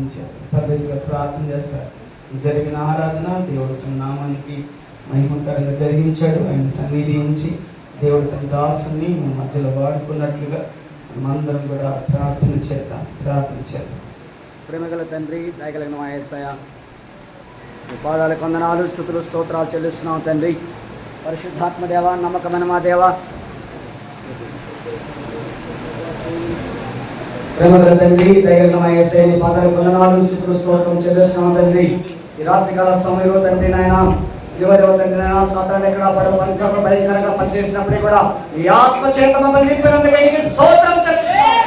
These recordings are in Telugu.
ప్రార్థించారు పద్ధతిగా ప్రార్థన చేస్తారు. జరిగిన ఆరాధన దేవుడు తన నామానికి మహిమకరంగా జరిగించాడు. ఆయన సన్నిధి ఉంచి దేవుడు తన దాసుని మన మధ్యలో వాడుకున్నట్లుగా మనందరం కూడా ప్రార్థన చేద్దాం. ప్రార్థన చేద్దాం. ప్రేమగల తండ్రి దయగలిగిన మా యేసయ్య మీ పాదాల కొందనాలు స్థుతులు స్తోత్రాలు చెల్లిస్తున్నాం తండ్రి. పరిశుద్ధాత్మ దేవ నమ్మకమైన మా దేవ ప్రేమగల తండ్రి దయగలిగిన మా యేసయ్య నీ పాదాల కొందనాలు స్థుతులు స్తోత్రం చెల్లిస్తున్నాం తండ్రి. ఈ రాత్రికాల సమయంలో తండ్రి నాయన యువదేవ తండ్రి నాయన సాతాన్ని ఎక్కడ పడవ పంకక భయంకరంగా పనిచేసినప్పటికీ కూడా ఈ ఆత్మ చేత మమ్మల్ని నింపినందుకు నీకు స్తోత్రం చెల్లిస్తున్నాం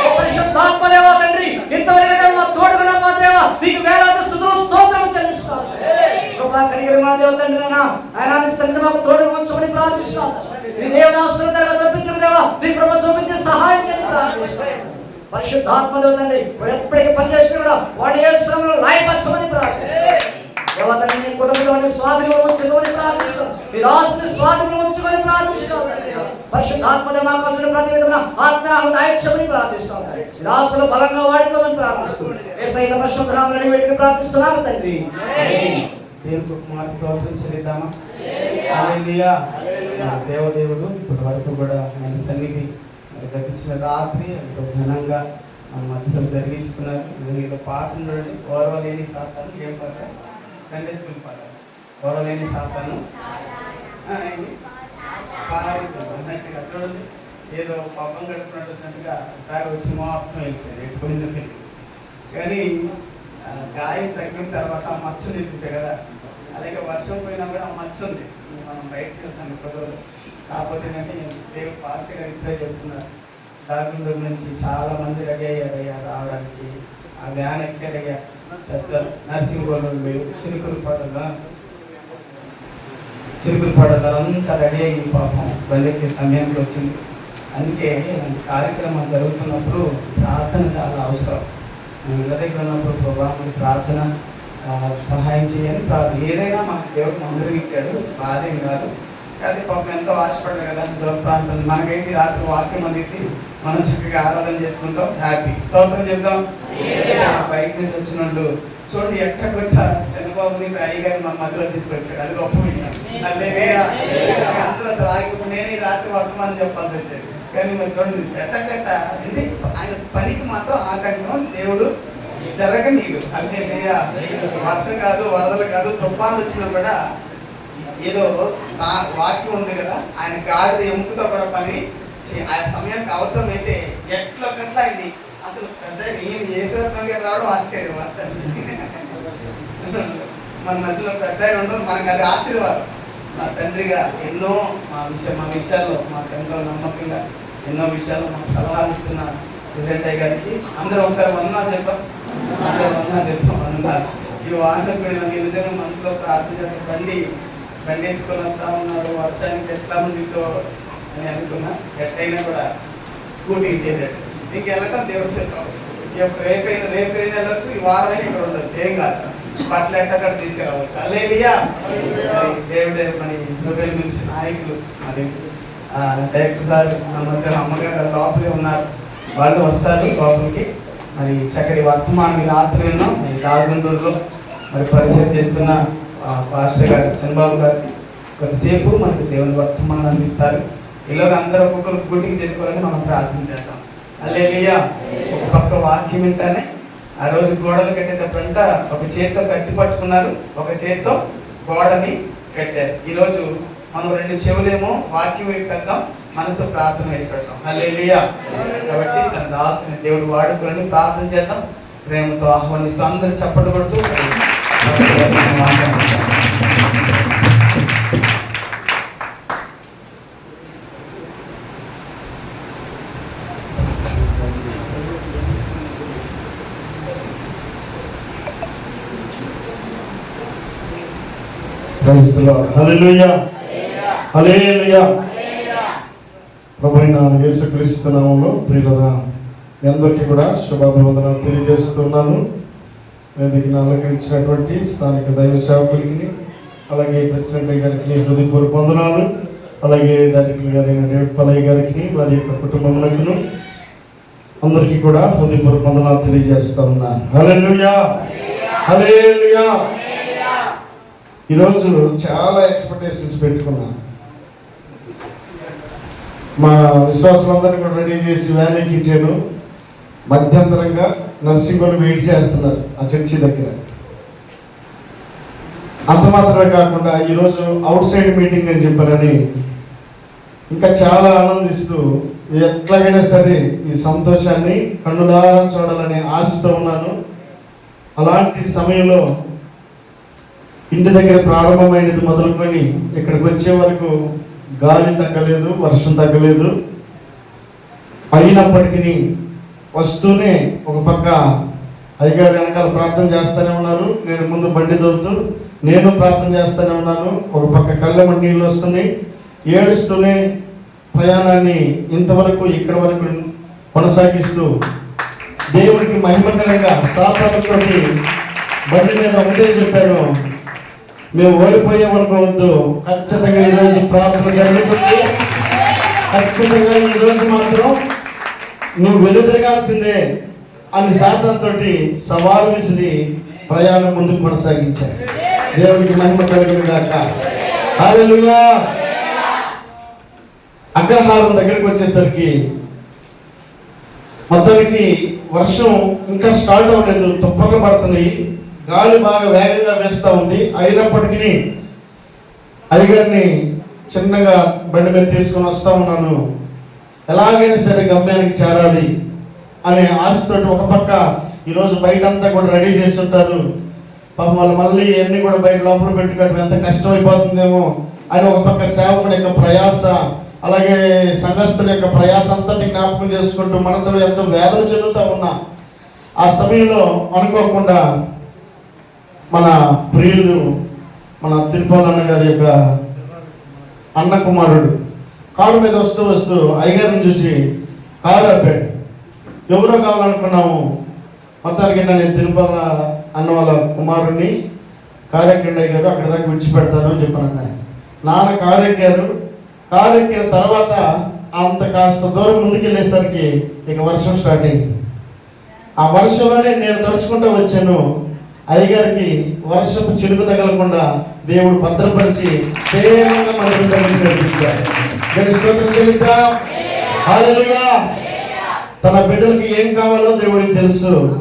ఓ పరిశుద్ధాత్మ తండ్రి ఇంతవరకు మా తోడుగా మా దేవ నీకు వేలాది స్థుతులు స్తోత్రం చెల్లిస్తాం కృపా కలిగిన మా దేవ తండ్రి నాయన ఆయన నీ సన్నిధి మాకు తోడుగా ఉంచమని ప్రార్థిస్తాం నీ దేవదాసుల తరగతి తప్పించిన దేవ నీ కృప చూపించి సహాయం చేయని పరిశుద్ధాత్మ దేవ తండ్రి వాడు ఎప్పటికీ పనిచేసినా కూడా వాడి ఏ శ్రమలో లాయపరచమని ప్రార్థిస్తాం దేవతని నీ కుటుంబంలో స్వాధీనం ఉంచుకొని ప్రార్థిస్తాం మీ రాష్ట్ర స్వాధీనం ఉంచుకొని ప్రార్థిస్తాం పరిశుద్ధాత్మద మా కొంచెం ప్రతి విధమైన ఆత్మ దాయక్షమని ప్రార్థిస్తాం రాష్ట్రంలో బలంగా వాడుకోమని ప్రార్థిస్తాం ఏ సైత పరిశుద్ధరామని వీటికి ప్రార్థిస్తున్నాము తండ్రి. దేవునికి కుమార్ స్తోత్రం చెల్లిద్దామా దేవదేవుడు ఇప్పటి వరకు కూడా ఆయన సన్నిధి మరి రాత్రి ఎంతో ఘనంగా మన మధ్యలో జరిగించుకున్నారు. దీనిలో పాట ఉండండి ఓర్వలేని సాతాను ఏం పాట? సండే స్కూల్ పాట. ఓర్వలేని సాతాను. అన్నట్టుగా చూడండి. ఏదో పాపం గడుపునట్టు వచ్చినట్టుగా ఒకసారి వచ్చి మొత్తం వెళ్తాడు ఎట్టుకుంది పెళ్ళి కానీ గాయం తగ్గిన తర్వాత మచ్చ నిలిపేసే కదా. అలాగే వర్షం పోయినా కూడా ఆ మచ్చ ఉంది. మనం బయటకు వెళ్తాను కుదరదు కాకపోతే ఏంటంటే నేను దేవుడు పాస్టర్ గారు చెప్తున్నారు. దాగుండూరు నుంచి చాలా మంది రెడీ అయ్యారు అయ్యా రావడానికి. ఆ వ్యాన్ ఎక్కారయ్యా పెద్ద నర్సింగ్ చిరుకులు పడగా చిరుకులు పడగా అంతా రెడీ అయ్యి పాపం. బలికి సమయానికి వచ్చింది. అందుకే ఇలాంటి కార్యక్రమం జరుగుతున్నప్పుడు ప్రార్థన చాలా అవసరం. మేము ఇళ్ళ దగ్గర ఉన్నప్పుడు ప్రభావం ప్రార్థన సహాయం చేయని ప్రార్థన ఏదైనా మాకు దేవుడు మందులు ఇచ్చాడు. బాధ కాదు. కానీ పాపం ఎంతో ఆశపడ్డారు కదా దూర ప్రాంతం. మనకైతే రాత్రి వాక్యం అందింది మనం చక్కగా ఆరాధన చేసుకుంటాం. హ్యాపీ. స్తోత్రం చెప్దాం. బయట నుంచి వచ్చిన వాళ్ళు చూడండి ఎక్కడ కొట్ట చంద్రబాబుని అయ్యగారిని మన మధ్యలో తీసుకొచ్చాడు. అది గొప్ప విషయం. అల్లేలుయా. అందరూ ఆగిపోయి నేను రాత్రి వర్తమానం చెప్పాల్సి వచ్చేది. కానీ మరి చూడండి ఎట్టగట్ట ఇది ఆయన పనికి మాత్రం ఆటంకం దేవుడు జరగనీయు అంతే లేదా వర్షం కాదు వరదలు కాదు తుఫాన్ వచ్చినా కూడా ఏదో వాక్యం ఉంది కదా ఆయన గాడిద ఎముకతో కూడా పని ఆ సమయానికి అయితే ఎట్లా కట్ల ఆయన్ని అసలు పెద్ద ఈయన ఏసుగా రావడం ఆశ్చర్యం వర్షాలు మన మధ్యలో పెద్ద ఉండడం మనకు అది ఆశీర్వాదం. మా తండ్రిగా ఎన్నో మా విషయం మా విషయాల్లో మా ఎంతో నమ్మకంగా ఎన్నో విషయాలు మాకు సలహాలు ఇస్తున్నారు ప్రెసిడెంట్ అయ్య గారికి అందరూ ఒకసారి వందనాలు చెప్పారు ఈ వాహనం కూడా నిజంగా మనసులో ప్రార్థన బండి బండి వేసుకొని వస్తా ఉన్నారు వర్షానికి ఎట్లా ఉందితో అని అనుకున్నా ఎట్టయినా కూడా కూటి చేసేటట్టు నీకు వెళ్ళటం దేవుడు చెప్తాం ఇక రేపైనా రేపైనా వెళ్ళొచ్చు ఈ వారం ఇక్కడ ఉండొచ్చు ఏం కాదు బట్టలు ఎక్కడ తీసుకురావచ్చు అలేలియా దేవుడే మరి నోబెల్ మినిస్ నాయకులు మరి డైరెక్టర్ సార్ మన మధ్య అమ్మగారు లోపలే ఉన్నారు వాళ్ళు వస్తారు లోపలికి మరి చక్కటి వర్తమానం ఈ రాత్రి విన్నాం. మరి రాజగుంటూరులో మరి పరిచయం చేస్తున్న పాస్టర్ గారు చంద్రబాబు గారు కొద్దిసేపు మనకి దేవుని వర్తమానం అందిస్తారు. ఇలాగ అందరూ ఒక్కొక్కరు గుడికి చేరుకోవాలని మనం ప్రార్థన చేద్దాం. అల్లేలియా ఒక పక్క వాక్యం వింటానే ఆ రోజు గోడలు కట్టేటప్పుడంట ఒక చేత్తో కత్తి పట్టుకున్నారు. ఒక చేత్తో గోడని కట్టారు. ఈరోజు మనం రెండు చెవులేమో వాక్యం వైపు మనసు ప్రార్థన వైపు పెడతాం హల్లెలూయా కాబట్టి తన దాసుని దేవుడు వాడుకోవాలని ప్రార్థన చేద్దాం ప్రేమతో ఆహ్వానిస్తూ అందరూ చప్పట్లు కొడుతూ Praise the Lord. Hallelujah. Hallelujah. ప్రభుైన యేసుక్రీస్తు నామంలో ప్రియులరా మీ అందరికీ కూడా శుభాభివందనాలు తెలియజేస్తున్నాను. వేదికను అలంకరించినటువంటి స్థానిక దైవ సేవకులకి అలాగే ప్రెసిడెంట్ గారికి హృదయపూర్వక వందనాలు. అలాగే దానికి గారైన రేపలయ్య గారికి వారి యొక్క కుటుంబములకు అందరికీ కూడా హృదయపూర్వక వందనాలు తెలియజేస్తా ఉన్నాను ఈరోజు చాలా ఎక్స్పెక్టేషన్స్ పెట్టుకున్నా. మా విశ్వాసులందరినీ కూడా రెడీ చేసి వ్యాన్ ఎక్కించాను మధ్యంతరంగా నర్సింగ్ వెయిట్ చేస్తున్నారు ఆ చర్చి దగ్గర. అంత మాత్రమే కాకుండా ఈరోజు అవుట్ సైడ్ మీటింగ్ అని చెప్పారని ఇంకా చాలా ఆనందిస్తూ ఎట్లాగైనా సరే ఈ సంతోషాన్ని కన్నులారా చూడాలనే ఆశతో ఉన్నాను. అలాంటి సమయంలో ఇంటి దగ్గర ప్రారంభమైనది మొదలుకొని ఇక్కడికి వచ్చే వరకు గాలి తగ్గలేదు వర్షం తగ్గలేదు. అయినప్పటికీ వస్తూనే ఒక పక్క అయ్యగారు వెనకాల ప్రార్థన చేస్తూనే ఉన్నారు. నేను ముందు బండి దొరుకుతూ నేను ప్రార్థన చేస్తూనే ఉన్నాను. ఒక పక్క కళ్ళెమ్మ నీళ్ళు వస్తున్నాయి. ఏడుస్తూనే ప్రయాణాన్ని ఇంతవరకు ఇక్కడ వరకు కొనసాగిస్తూ దేవుడికి మహిమకరంగా సాతానుతో బండి మీద ఒకటే చెప్పాను. మేము ఓడిపోయామనుకోవద్దు ఖచ్చితంగా ఈరోజు ప్రార్థన జరుగుతుంది. ఖచ్చితంగా ఈరోజు మాత్రం నువ్వు వెనుదిరగాల్సిందే అని శాతంతో సవాలు విసిరి ప్రయాణం ముందుకు కొనసాగించారు. దేవుడికి మహిమ కలిగిన గాక అగ్రహారం దగ్గరికి వచ్చేసరికి మొత్తానికి వర్షం ఇంకా స్టార్ట్ అవ్వలేదు తుప్పర్లు పడుతున్నాయి గాలి బాగా వేగంగా వేస్తూ ఉంది. అయినప్పటికీ అయ్యగారిని చిన్నగా బండి మీద తీసుకొని వస్తూ ఉన్నాను. ఎలాగైనా సరే గమ్యానికి చేరాలి అనే ఆశతో ఒక పక్క ఈరోజు బయట అంతా కూడా రెడీ చేస్తుంటారు పాపం వాళ్ళు మళ్ళీ ఇవన్నీ కూడా బయట లోపల పెట్టుకోవడం ఎంత కష్టం అయిపోతుందేమో అని ఒక పక్క సేవకుడి యొక్క ప్రయాస అలాగే సంఘస్థుల యొక్క ప్రయాస అంతటి జ్ఞాపకం చేసుకుంటూ మనసులో ఎంతో వేదన చెందుతూ ఉన్నా. ఆ సమయంలో అనుకోకుండా మన ప్రియులు మన తిరుపాలన్న గారి యొక్క అన్న కుమారుడు కారు మీద వస్తూ వస్తూ అయ్యగారిని చూసి కారు ఆపాడు. ఎవరో కావాలనుకున్నాము మొత్తానికి నేను తిరుపతి అన్న వాళ్ళ కుమారుడిని కారెక్కండి గారు అక్కడ దాకా విడిచిపెడతాను అని చెప్పాను అన్న నాన్న కారు ఎక్కిన తర్వాత అంత కాస్త దూరం ముందుకెళ్ళేసరికి ఇక వర్షం స్టార్ట్ అయింది. ఆ వర్షంలోనే నేను తడుచుకుంటూ వచ్చాను. అయ్యగారికి వర్షపు చిలుకు తగలకుండా దేవుడు భద్రపరిచి క్షేమంగా మన బిడ్డలకు దాని స్తోత్రం చెల్లిద్దాం. తన బిడ్డలకు ఏం కావాలో దేవుడికి తెలుసు.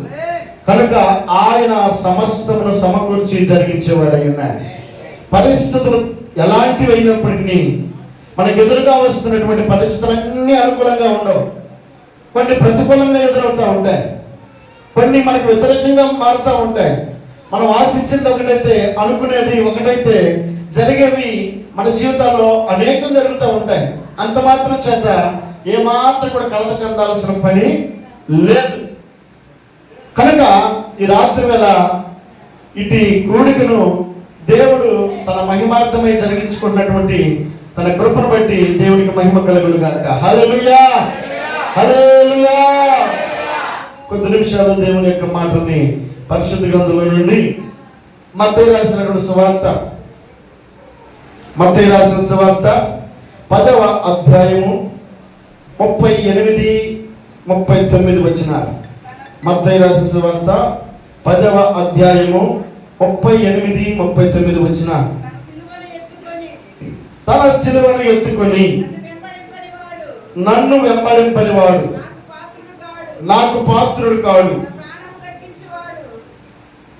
కనుక ఆయన సమస్తమును సమకూర్చి జరిగించేవాడు అయి ఉన్నాడు. పరిస్థితులు ఎలాంటివి అయినప్పటికీ మనకు ఎదురుగా వస్తున్నటువంటి పరిస్థితులన్నీ అనుకూలంగా ఉండవు. కొన్ని ప్రతికూలంగా ఎదురవుతూ ఉంటాయి. కొన్ని మనకు వ్యతిరేకంగా మారుతూ ఉంటాయి. మనం ఆశించింది ఒకటైతే అనుకునేది ఒకటైతే జరిగేవి మన జీవితాల్లో అనేకం జరుగుతూ ఉంటాయి. అంత మాత్రం చేత ఏమాత్రం కూడా కలత చెందాల్సిన పని లేదు. కనుక ఈ రాత్రి వేళ ఇటు కూడికను దేవుడు తన మహిమార్థమై జరిగించుకున్నటువంటి తన కృపను బట్టి దేవునికి మహిమ కలుగును గాక. హల్లెలూయా! హల్లెలూయా! కొద్ది నిమిషాలు దేవుని యొక్క మాటల్ని పరిశుద్ధ గ్రంథంలో నుండి మత్తయి రాసినటువంటి సువార్త. మత్తయి రాసిన సువార్త పదవ అధ్యాయము ముప్పై ఎనిమిది ముప్పై తొమ్మిది వచ్చిన మత్తయి రాసిన సువార్త పదవ అధ్యాయము ముప్పై ఎనిమిది ముప్పై తొమ్మిది వచ్చిన తన సిలువను ఎత్తుకొని నన్ను వెంబడింపనివాడు నన్ను వెంబడింపనివాడు. నాకు పాత్రుడు కాడు నాకు పాత్రుడు కాడు ప్రాణము దక్కించువాడు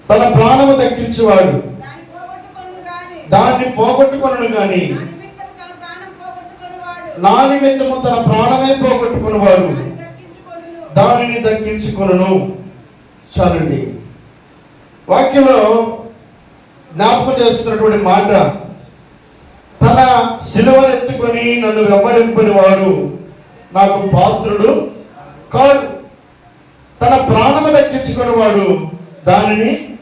తన ప్రాణము దక్కించువాడు. దాన్ని పోగొట్టుకొనను గాని. నా నిమిత్తము తన ప్రాణమే పోగొట్టుకున్నవాడు దాన్ని దక్కించుకొనును దానిని దక్కించుకొనును. చాలండి. వాక్యంలో జ్ఞాపకం చేస్తున్నటువంటి మాట తన సిలువను ఎత్తుకొని నన్ను వెంబడింపని వాడు నాకు పాత్రుడు కాడు. తన ప్రాణము దక్కించుకుని వాడు దానిని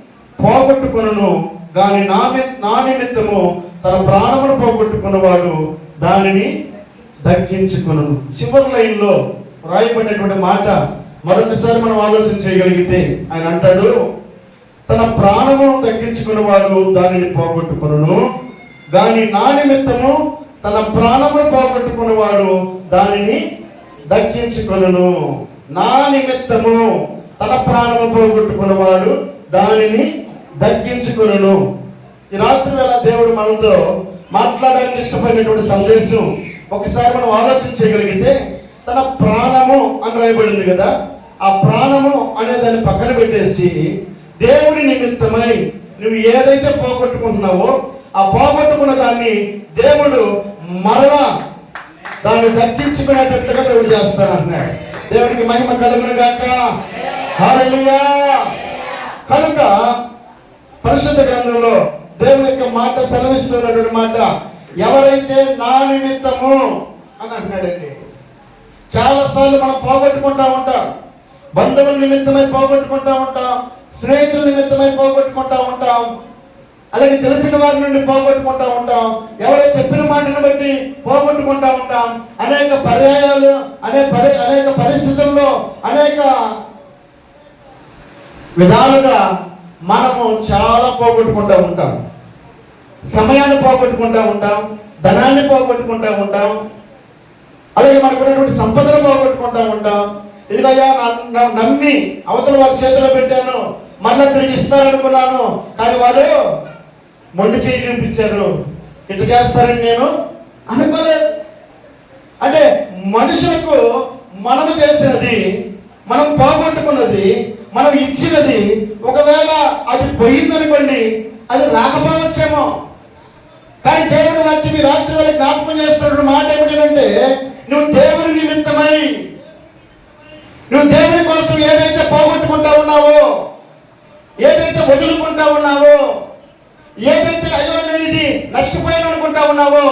పోగొట్టుకొనును. దాని నా నా నిమిత్తము తన ప్రాణమును పోగొట్టుకున్నవాడు దానిని దక్కించుకును చివరి లైన్లో రాయబడినటువంటి మాట మరొకసారి మనం ఆలోచన చేయగలిగితే ఆయన అంటాడు తన ప్రాణమును దక్కించుకున్నవాడు దానిని పోగొట్టుకును దాని నా నిమిత్తము తన ప్రాణమును పోగొట్టుకున్నవాడు దానిని దక్కించుకొనును. నా నిమిత్తము తన ప్రాణము పోగొట్టుకున్నవాడు దానిని దక్కించుకును ఈ రాత్రి వేళ దేవుడు మనతో మాట్లాడడానికి ఇష్టపడినటువంటి సందేశం ఒకసారి మనం ఆలోచన చేయగలిగితే తన ప్రాణము అని రాయబడింది కదా ఆ ప్రాణము అనే దాన్ని పక్కన పెట్టేసి దేవుడి నిమిత్తమై నువ్వు ఏదైతే పోగొట్టుకుంటున్నావో ఆ పోగొట్టుకున్న దాన్ని దేవుడు మరలా దాన్ని దక్కించుకునేటట్లుగా దేవుడు చేస్తానంటున్నాడు దేవునికి మహిమ కలుగును గాక హల్లెలూయా కనుక పరిశుద్ధ గ్రంథంలో దేవుని యొక్క మాట సెలవిస్తున్నటువంటి మాట ఎవరైతే నా నిమిత్తము అని అంటున్నాడండి చాలాసార్లు మనం పోగొట్టుకుంటా ఉంటాం. బంధువుల నిమిత్తమై పోగొట్టుకుంటా ఉంటాం. స్నేహితుల నిమిత్తమై పోగొట్టుకుంటా ఉంటాం. అలాగే తెలిసిన వారి నుండి పోగొట్టుకుంటా ఉంటాం. ఎవరో చెప్పిన మాటను బట్టి పోగొట్టుకుంటా ఉంటాం. అనేక పర్యాయాలు అనే పరి అనేక పరిస్థితుల్లో అనేక విధాలుగా మనము చాలా పోగొట్టుకుంటూ ఉంటాం. సమయాన్ని పోగొట్టుకుంటూ ఉంటాం. ధనాన్ని పోగొట్టుకుంటూ ఉంటాం. అలాగే మనకు ఉన్నటువంటి సంపదను పోగొట్టుకుంటూ ఉంటాం. ఇదిగయ్యా నమ్మి అవతల వారి చేతిలో పెట్టాను. మళ్ళీ తిరిగి ఇస్తారనుకున్నాను కానీ వారు మొండి చేయి చూపించారు. ఇట్లా చేస్తారని నేను అనుకోలేదు. అంటే మనుషులకు మనము చేసినది మనం పోగొట్టుకున్నది మనం ఇచ్చినది ఒకవేళ అది పోయిందనుకోండి అది రాకపోవచ్చేమో. కానీ దేవుడి వాక్యం ఈ రాత్రి వేళ జ్ఞాపకం చేస్తున్న మాట ఏమిటంటే నువ్వు దేవుని నిమిత్తమై నువ్వు దేవుని కోసం ఏదైతే పోగొట్టుకుంటా ఉన్నావో ఏదైతే వదులుకుంటా ఉన్నావో ఏదైతే అయ్యో నేను ఇది నష్టపోయాను అనుకుంటా ఉన్నావో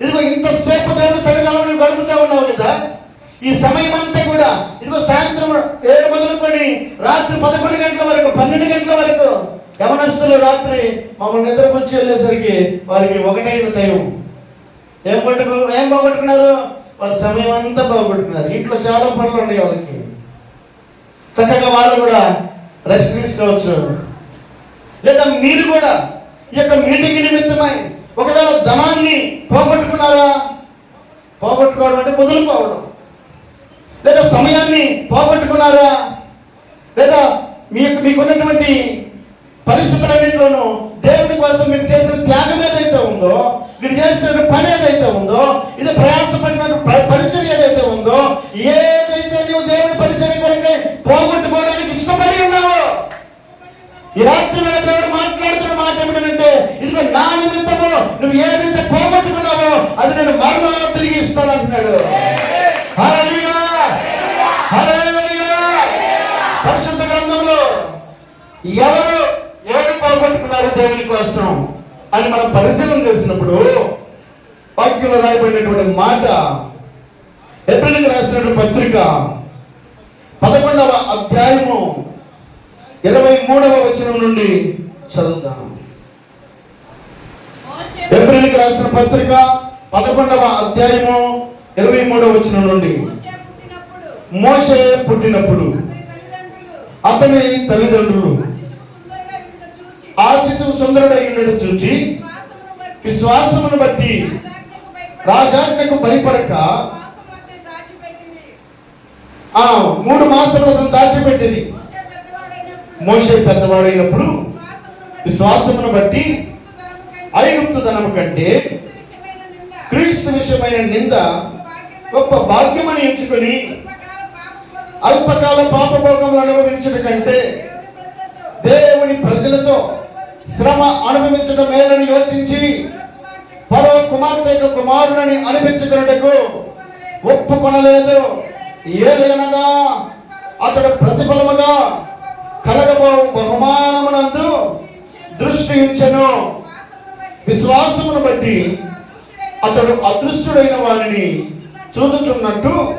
ఇదిగో ఇంతసేపు దేవుని సన్నిధానం నువ్వు గడుపుతా ఉన్నావు కదా ఈ సమయం అంతా కూడా ఇదిగో సాయంత్రం ఏడు మొదలుకొని రాత్రి పదకొండు గంటల వరకు పన్నెండు గంటల వరకు గమనస్తులు రాత్రి మమ్మల్ని నిద్రపుచ్చి వెళ్ళేసరికి వారికి ఒకటైదు టైం. ఏం పట్టుకు ఏం పోగొట్టుకున్నారు? వాళ్ళ సమయం అంతా పోగొట్టుకున్నారు. ఇంట్లో చాలా పనులు ఉన్నాయి వాళ్ళకి. చక్కగా వాళ్ళు కూడా రెస్ట్ తీసుకోవచ్చు. లేదా మీరు కూడా ఈ యొక్క మీటింగ్ నిమిత్తమై ఒకవేళ ధనాన్ని పోగొట్టుకున్నారా? పోగొట్టుకోవడం అంటే వదులుకోవడం. లేదా సమయాన్ని పోగొట్టుకున్నారా? లేదా మీకు మీకున్నటువంటి పరిస్థితులన్నింటిలోనూ దేవుని కోసం మీరు చేసిన త్యాగం ఏదైతే ఉందో మీరు చేసిన పని ఏదైతే ఉందో ఇది ప్రయాసపడిన ప- పరిచయం ఏదైతే ఉందో ఏదైతే నువ్వు దేవుని పరిచయం కొరకే పోగొట్టుకోవడానికి ఇష్టపడి ఉన్నావో ఈ రాత్రి వేళ దేవుడు మాట్లాడుతున్న మాట ఏమిటంటే ఇదిగో నా నిమిత్తము నువ్వు ఏదైతే పోగొట్టుకున్నావో అది నేను మరలా తిరిగి ఇస్తాను అంటున్నాడు ఎవరు ఏమి పోగొట్టుకున్నారు దేవుని కోసం అని మనం పరిశీలన చేసినప్పుడు వాక్యంలో రాయబడినటువంటి మాట ఏప్రిల్కి రాసినటువంటి పత్రిక పదకొండవ అధ్యాయము ఇరవై మూడవ వచనం నుండి చదువుతాం ఏప్రిల్కి రాసిన పత్రిక పదకొండవ అధ్యాయము ఇరవై మూడవ వచనం నుండి. మోషే పుట్టినప్పుడు. అతని తల్లిదండ్రులు. ఆ శిశువు సుందరుడై ఉండడం చూచి విశ్వాసమును బట్టి రాజాజ్ఞకు భయపడక ఆ మూడు మాసములను దాచిపెట్టింది. మోసే పెద్దవాడైనప్పుడు విశ్వాసమును బట్టి ఐగుప్తు కంటే క్రీస్తు విషయమైన నింద గొప్ప భాగ్యమని ఎంచుకొని అల్పకాల పాపభోగములు అనుభవించడం కంటే దేవుని ప్రజలతో శ్రమ అనుభవించడం మేలని యోచించి ఫరో కుమార్తె యొక్క కుమారుడని అనిపించుకున్నటకు ఒప్పుకొనలేదు. ఏలయనగా అతడు ప్రతిఫలముగా కలగబో బహుమానమునందు దృష్టి ఉంచెను. విశ్వాసమును బట్టి అతడు అదృష్టుడైన వారిని చూచుచున్నట్టు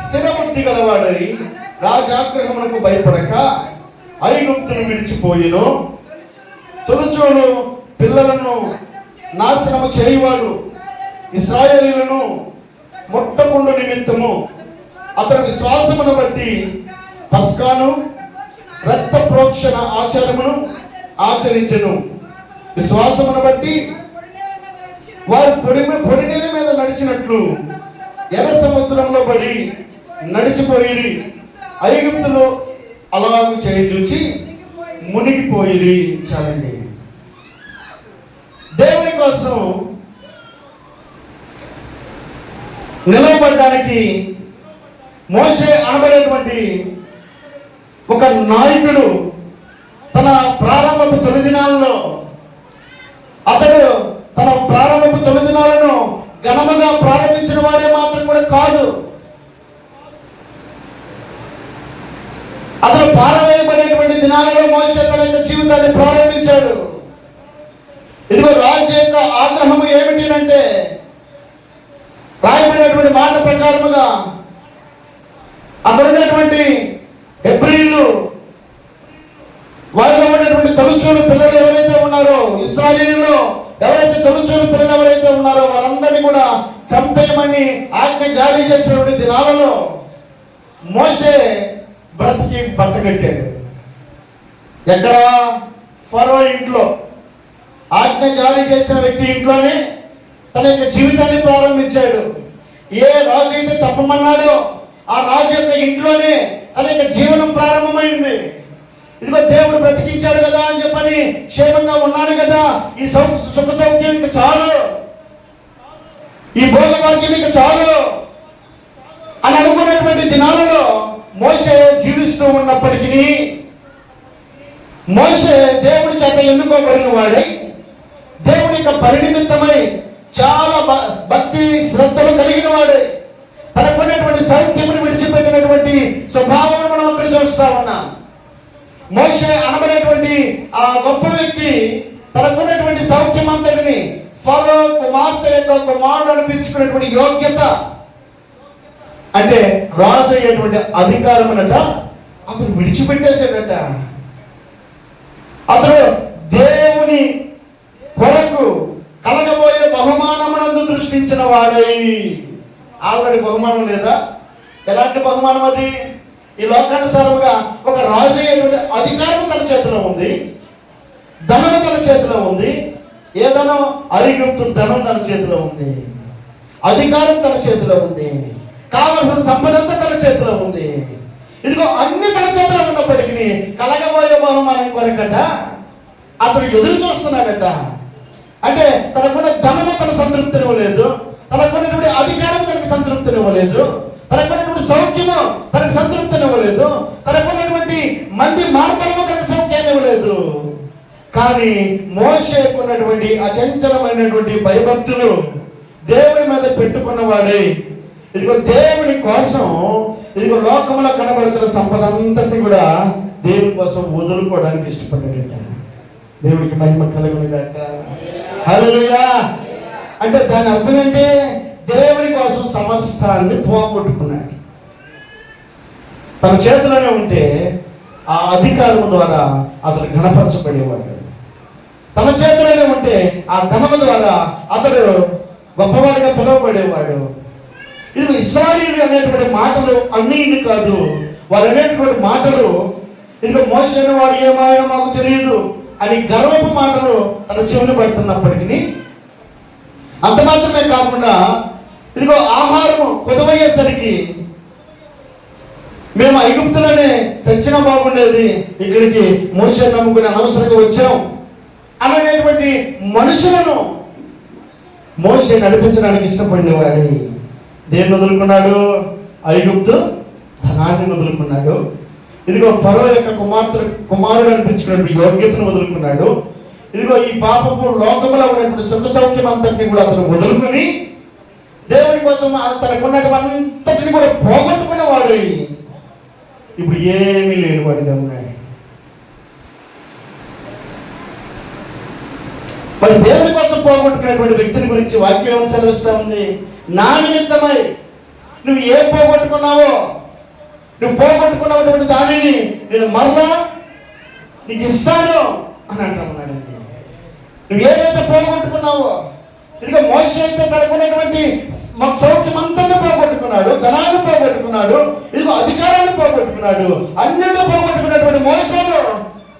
స్థిరబుద్ధి గలవాడై రాజాగ్రహమునకు భయపడక ఐగుప్తును విడిచిపోయిను. తొలుచోను పిల్లలను నాశనము చేయువాడు. ఇస్రాయేలీలను ముట్టకుండు నిమిత్తము అతని విశ్వాసమును బట్టి పస్కాను రక్త ప్రోక్షణ ఆచారమును ఆచరించను. విశ్వాసమును బట్టి వారు పొడి పొడి నేల మీద నడిచినట్లు ఎర్ర సముద్రంలో పడి నడిచిపోయి ఐగుప్తులో అలాగూ చేయి చూచి మునిగిపోయి చాలండి. కోసం నిలవబడడానికి మోసే అనబడేటువంటి ఒక నాయకుడు తన ప్రారంభపు తొలి దినాలలో అతడు తన ప్రారంభపు తొలి దినాలను ఘనముగా ప్రారంభించిన వాడే మాత్రం కూడా కాదు. అతను పారవేయబడేటువంటి దినాలలో మోసే తన యొక్క జీవితాన్ని ప్రారంభించాడు ఇదిగో రాజు యొక్క ఆగ్రహము ఏమిటి అంటే రాయబడినటువంటి మాట ప్రకారముగా అక్కడ ఉన్నటువంటి హెబ్రిలు వారిలో ఉన్నటువంటి తొలుచూలు పిల్లలు ఎవరైతే ఉన్నారో ఇస్రాయేలీలో ఎవరైతే తొలుచూలు పిల్లలు ఎవరైతే ఉన్నారో వారందరినీ కూడా చంపేయమని ఆజ్ఞ జారీ చేసినటువంటి దినాలలో మోసే బ్రతికి బట్టగట్టాడు ఎక్కడ? ఫరో ఇంట్లో. ఆజ్ఞ జారీ చేసిన వ్యక్తి ఇంట్లోనే తన యొక్క జీవితాన్ని ప్రారంభించాడు. ఏ రాజు అయితే చెప్పమన్నాడో ఆ రాజు యొక్క ఇంట్లోనే తన యొక్క జీవనం ప్రారంభమైంది. ఇదిగో దేవుడు బ్రతికించాడు కదా అని చెప్పని క్షేమంగా ఉన్నాడు కదా. ఈ సౌ సుఖ సౌఖ్యం ఇంకా చాలు. ఈ భోగభాగ్యం ఇంకా చాలు. అని అనుకున్నటువంటి దినాలలో మోసే జీవిస్తూ ఉన్నప్పటికీ మోసే దేవుడి చేత ఎన్నుకోబడిన వాడై దేవుని యొక్క పరినిమిత్తమై చాలా భ- భక్తి శ్రద్ధలు కలిగిన వాడే. తనకున్నటువంటి సౌఖ్యమును విడిచిపెట్టినటువంటి స్వభావం మనం అక్కడ చూస్తా ఉన్నాం. మోషే అనబడేటువంటి ఆ గొప్ప వ్యక్తి తనకున్నటువంటి సౌఖ్యం అంతటిని ఫలో కుమార్తె యొక్క కుమారుడు అనిపించుకున్నటువంటి యోగ్యత అంటే రాజు అయ్యేటువంటి అధికారం అనట అతను విడిచిపెట్టేశాడట. అతడు దేవుని కొరకు కలగబోయే బహుమానమునందు దృష్టించిన వాడై. ఆల్రెడీ బహుమానం లేదా? ఎలాంటి బహుమానం అది? ఈ లోకానుసారముగా ఒక రాజు అయ్యేటువంటి అధికారం తన చేతిలో ఉంది. ధనము తన చేతిలో ఉంది. ఏ ధనం? అరిగుప్తు ధనం తన చేతిలో ఉంది. అధికారం తన చేతిలో ఉంది. కావలసిన సంపదంతా తన చేతిలో ఉంది. ఇదిగో అన్ని తన చేతిలో ఉన్నప్పటికీ కలగబోయే బహుమానం కొరకట అతను ఎదురు చూస్తున్నాడట. అంటే తనకున్న ధనము తన సంతృప్తినివ్వలేదు తనకున్నటువంటి అధికారం తనకు సంతృప్తినివ్వలేదు తనకున్నటువంటి సౌఖ్యము తనకు సంతృప్తినివ్వలేదు తనకున్నటువంటి మంది మార్గము తనకు సౌఖ్యాన్ని ఇవ్వలేదు. కానీ మోసేకున్నటువంటి అచంచలమైనటువంటి భయభక్తులు దేవుని మీద పెట్టుకున్నవాడే ఇదిగో దేవుని కోసం ఇదిగో లోకంలో కనబడుతున్న సంపద అంతటిని కూడా దేవుని కోసం వదులుకోవడానికి ఇష్టపడ్డాడట. దేవునికి మహిమ కలుగును గాక. హలోయా అంటే దాని అర్థం ఏంటి? దేవుని కోసం సమస్తాన్ని పోగొట్టుకున్నాడు తన చేతిలోనే ఉంటే ఆ అధికారం ద్వారా అతడు ఘనపరచబడేవాడు. తన చేతిలోనే ఉంటే ఆ ధనము ద్వారా అతడు గొప్పవాడిగా పిలువబడేవాడు. ఇది ఇస్రాయిల్ అనేటువంటి మాటలు అన్ని ఇది కాదు. వారు అనేటువంటి మాటలు ఇదిగో మోసిన వాడు ఏమాయో మాకు తెలియదు. అని గర్వపు మాటలు తన చెవులు పడుతున్నప్పటికీ అంత మాత్రమే కాకుండా ఇదిగో ఆహారం కొదవయ్యేసరికి మేము ఐగుప్తులోనే చచ్చిన బాగుండేది ఇక్కడికి మోస నమ్ముకుని అనవసరంగా వచ్చాం అనేటువంటి మనుషులను మోసే నడిపించడానికి ఇష్టపడినవాడి దేన్ని వదులుకున్నాడు? ఐగుప్తు ధనాన్ని వదులుకున్నాడు. ఇదిగో ఫరో యొక్క కుమార్తె కుమారుడు అనిపించుకున్నటువంటి యోగ్యతను వదులుకున్నాడు. ఇదిగో ఈ పాపపు లోకంలో ఉన్నటువంటి సుఖ సౌఖ్యం అంతటిని కూడా అతను వదులుకుని దేవుని కోసం ఆ- తనకున్నటువంటి కూడా పోగొట్టుకున్న వాడు. ఇప్పుడు ఏమీ లేని వాడిగా ఉన్నాడు. మరి దేవుని కోసం పోగొట్టుకునేటువంటి వ్యక్తిని గురించి వాక్యం ఏమని సెలవిస్తా ఉంది? నా నిమిత్తమై నువ్వు ఏం పోగొట్టుకున్నావో నువ్వు పోగొట్టుకున్నటువంటి దానిని నేను మరలా నీకు ఇస్తాను అని అంటున్నాడండి నువ్వు ఏదైతే పోగొట్టుకున్నావో ఇదిగో మోస అయితే తనకున్నటువంటి మా సౌఖ్యం అంతా పోగొట్టుకున్నాడు ధనాన్ని పోగొట్టుకున్నాడు ఇదిగో అధికారాన్ని పోగొట్టుకున్నాడు అన్నిటిలో పోగొట్టుకున్నటువంటి మోసను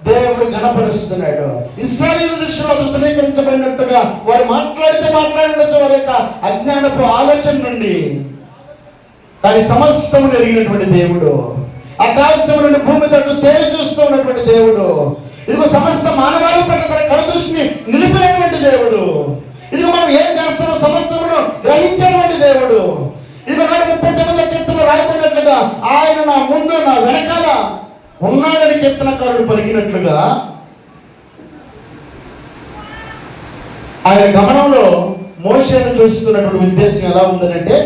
దేవుడు గణపరుస్తున్నాడు ఇస్రాయేల్ దృష్టిలో అతను వారు మాట్లాడితే మాట్లాడవచ్చు వారి యొక్క అజ్ఞానపు ఆలోచన నుండి. కానీ సమస్తము ఎరిగినటువంటి దేవుడు. ఆకాశం నుండి భూమి తట్టు తేలి చూస్తూ ఉన్నటువంటి దేవుడు. ఇదిగో సమస్త మానవాళి పట్ల తన కలదృష్టిని నిలిపినటువంటి దేవుడు. ఇదిగో మనం ఏం చేస్తామో సమస్తమును గ్రహించినటువంటి దేవుడు. ఇదిగో నాడు ముప్పై తొమ్మిది కీర్తన రాయబడినట్లుగా ఆయన నా ముందు నా వెనకాల ఉన్నాడని కీర్తనకారుడు పలికినట్లుగా ఆయన గమనంలో మోషను చూస్తున్నటువంటి ఉద్దేశం ఎలా ఉందనంటే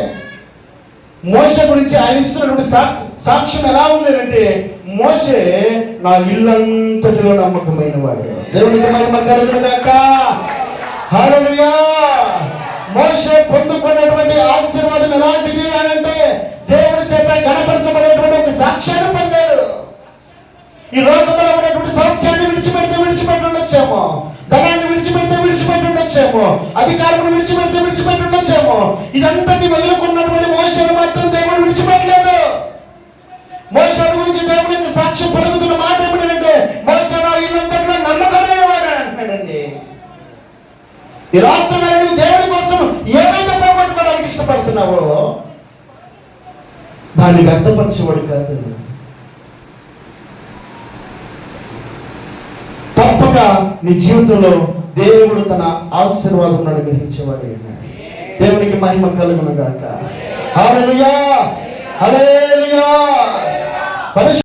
మోస గురించి ఆయన ఇస్తున్నటువంటి సా- సాక్ష్యం ఎలా ఉంది మోసే నా ఇల్లంతటిలో నమ్మకమైన వాడు. దేవునికి మహిమ కలుగును గాక. మోసే పొందుకున్నటువంటి ఆశీర్వాదం ఎలాంటిది అని అంటే దేవుడి చేత గణపరచబడేటువంటి ఒక సాక్ష్యాన్ని పొందాడు. ఈ లోకంలో ఉన్నటువంటి సౌఖ్యాన్ని విడిచిపెడితే విడిచిపెట్టి ఉండొచ్చేమో. ధనాన్ని విడిచిపెడితే ఉండొచ్చేమో? అధికారం విడిచిపెడితే విడిచిపెట్టి ఉండొచ్చేమో? ఇదంతటి వదులుకున్నటువంటి మోసను మాత్రం దేవుడు విడిచిపెట్టలేదు. మోసాల గురించి దేవుడు ఇంత సాక్ష్యం పలుకుతున్న మాట ఏమిటంటే మోసను ఇల్లంతట్లో నమ్మకమైన వాడు అంటున్నాడండి. ఈ రాత్రి వేళ నువ్వు దేవుడి కోసం ఏమైతే పోగొట్టుకోవడానికి ఇష్టపడుతున్నావో దాన్ని వ్యక్తపరిచేవాడు కాదు. తప్పక నీ జీవితంలో దేవుడు తన ఆశీర్వాదం అనుగ్రహించేవాడు దేవునికి మహిమ కలుగును గాక. హల్లెలూయా! హల్లెలూయా! పరిశు-